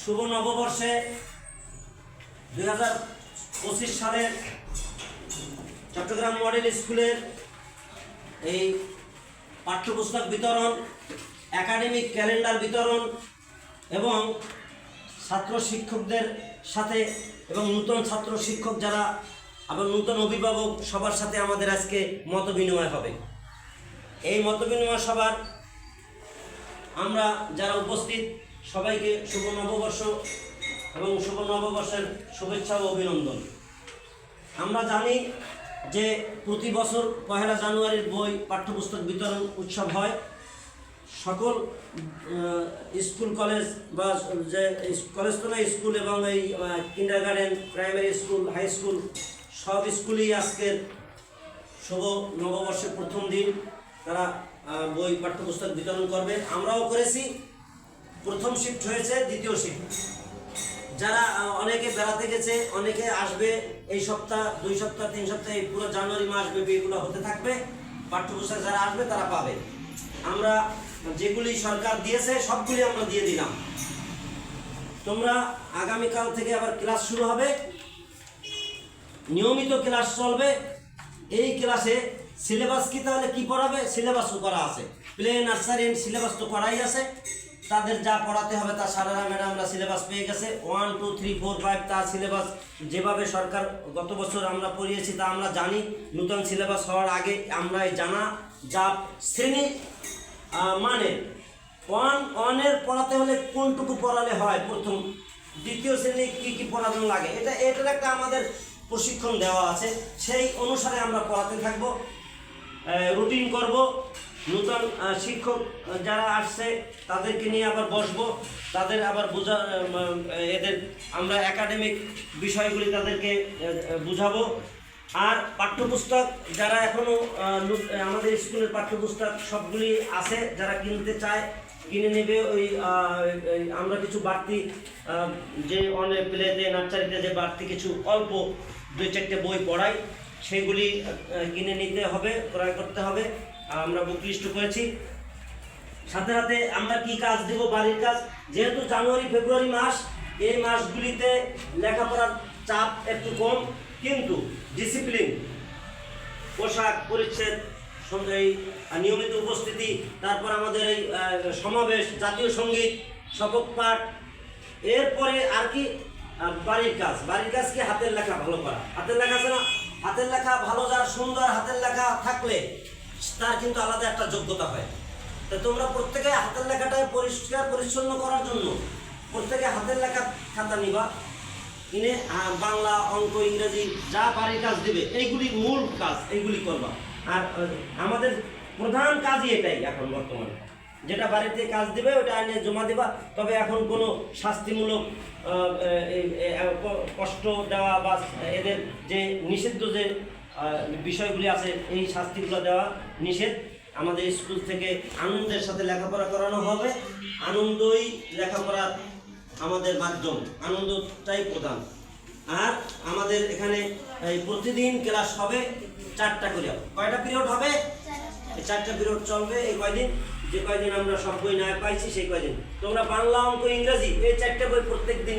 শুভ নববর্ষে দুই হাজার পঁচিশ সালের চট্টগ্রাম মডেল স্কুলের এই পাঠ্যপুস্তক বিতরণ, একাডেমিক ক্যালেন্ডার বিতরণ এবং ছাত্র শিক্ষকদের সাথে এবং নূতন ছাত্র শিক্ষক যারা এবং নূতন অভিভাবক সবার সাথে আমাদের আজকে মত বিনিময় হবে। এই মত বিনিময় সভার আমরা যারা উপস্থিত সবাইকে শুভ নববর্ষ এবং শুভ নববর্ষের শুভেচ্ছা ও অভিনন্দন। আমরা জানি যে প্রতি বছর পহেলা জানুয়ারির বই পাঠ্যপুস্তক বিতরণ উৎসব হয়। সকল স্কুল, কলেজ বা যে কলেজ তো না স্কুল এবং এই kindergarten primary school high school সব স্কুলেই আজকের শুভ নববর্ষের প্রথম দিন তারা বই পাঠ্যপুস্তক বিতরণ করবে। আমরাও করেছি। প্রথম শিফট হয়েছে, দ্বিতীয় শিফট যারা অনেকে বেড়াতে গেছে, অনেকে আসবে এই সপ্তাহ, দুই সপ্তাহ, তিন সপ্তাহ, এই পুরো জানুয়ারি মাস ব্যাপী এগুলো হতে থাকবে। পাঠ্যপুস্তক যারা আসবে, তারা পাবে। আমরা যেগুলি সরকার দিয়েছে, সবগুলি আমরা দিয়ে দিলাম। তোমরা আগামীকাল থেকে আবার ক্লাস শুরু হবে। নিয়মিত ক্লাস চলবে। এই ক্লাসে সিলেবাস কি তাহলে কি পড়াবে? সিলেবাসও করা আছে। প্লে, নার্সারি, সিলেবাস তো করাই আছে। তাদের যা পড়াতে হবে তা সারারা ম্যাডামরা সিলেবাস পেয়ে গেছে। One two three four five তার সিলেবাস যেভাবে সরকার গত বছর আমরা পড়িয়েছি তা আমরা জানি। নূতন সিলেবাস হওয়ার আগে আমরা জানা। যা শ্রেণি মানে ওয়ান ওয়ানের পড়াতে হলে কোনটুকু পড়ালে হয় প্রথম? দ্বিতীয় শ্রেণি কি কি পড়ানো লাগে? এটা, এটার একটা আমাদের প্রশিক্ষণ দেওয়া আছে। সেই অনুসারে আমরা পড়াতে থাকব। রুটিন করব। নূতন শিক্ষক যারা আসছে, তাদেরকে নিয়ে আবার বসবো। তাদের আবার বোঝা এদের আমরা একাডেমিক বিষয়গুলি তাদেরকে বুঝাবো। আর পাঠ্যপুস্তক, যারা এখনও আমাদের স্কুলের পাঠ্যপুস্তক সবগুলি আছে, যারা কিনতে চায়, কিনে নেবে ওই আমরা কিছু বাড়তি যে অনেক প্লেতে নার্সারিতে যে বাড়তি কিছু অল্প দুই চারটে বই পড়াই, সেগুলি কিনে নিতে হবে, ক্রয় করতে হবে। আমরা বুক লিস্ট করেছি। সাথে সাথে আমরা কি কাজ দেব, বাড়ির কাজ? যেহেতু জানুয়ারি, ফেব্রুয়ারি মাস, এই মাসগুলিতে লেখাপড়ার চাপ একটু কম, কিন্তু ডিসিপ্লিন পোশাক পরিচ্ছেদ এই নিয়মিত উপস্থিতি, তারপর আমাদের এই সমাবেশ, জাতীয় সংগীত, শপথ পাঠ, এরপরে আর কি বাড়ির কাজ। বাড়ির কাজ কি? হাতের লেখা ভালো করা। হাতের লেখা না? হাতের লেখা ভালো যার, সুন্দর হাতের লেখা থাকলে তার কিন্তু আলাদা একটা যোগ্যতা হয়। তো তোমরা প্রত্যেকে হাতের লেখাটাই পরিষ্কার পরিচ্ছন্ন করার জন্য প্রত্যেকে হাতের লেখা খাতা নিবা। কিনে বাংলা, অঙ্ক, ইংরেজি, যা বাড়ির কাজ দিবে, এইগুলি মূল কাজ, এইগুলি করবা। আর আমাদের প্রধান কাজই এটাই এখন বর্তমানে। যেটা বাড়িতে কাজ দিবে, ওটা এনে জমা দিবা। তবে এখন কোনো শাস্তিমূলক কষ্ট দেওয়া বা এদের যে নিষিদ্ধ যে বিষয়গুলি আছে, এই শাস্তিগুলো দেওয়া নিষেধ। আমাদের স্কুল থেকে আনন্দের সাথে লেখাপড়া করানো হবে। আনন্দই লেখাপড়ার আমাদের মাধ্যম। আনন্দটাই প্রধান। আর আমাদের এখানে প্রতিদিন ক্লাস হবে চারটা করে। কয়টা পিরিয়ড হবে? চারটা পিরিয়ড চলবে এই কয়দিন। যে কয়দিন আমরা সব বই না পাইছি, সেই কয়দিন। তোমরা বাংলা অঙ্ক ইংরাজি এই চারটা বই প্রত্যেক দিন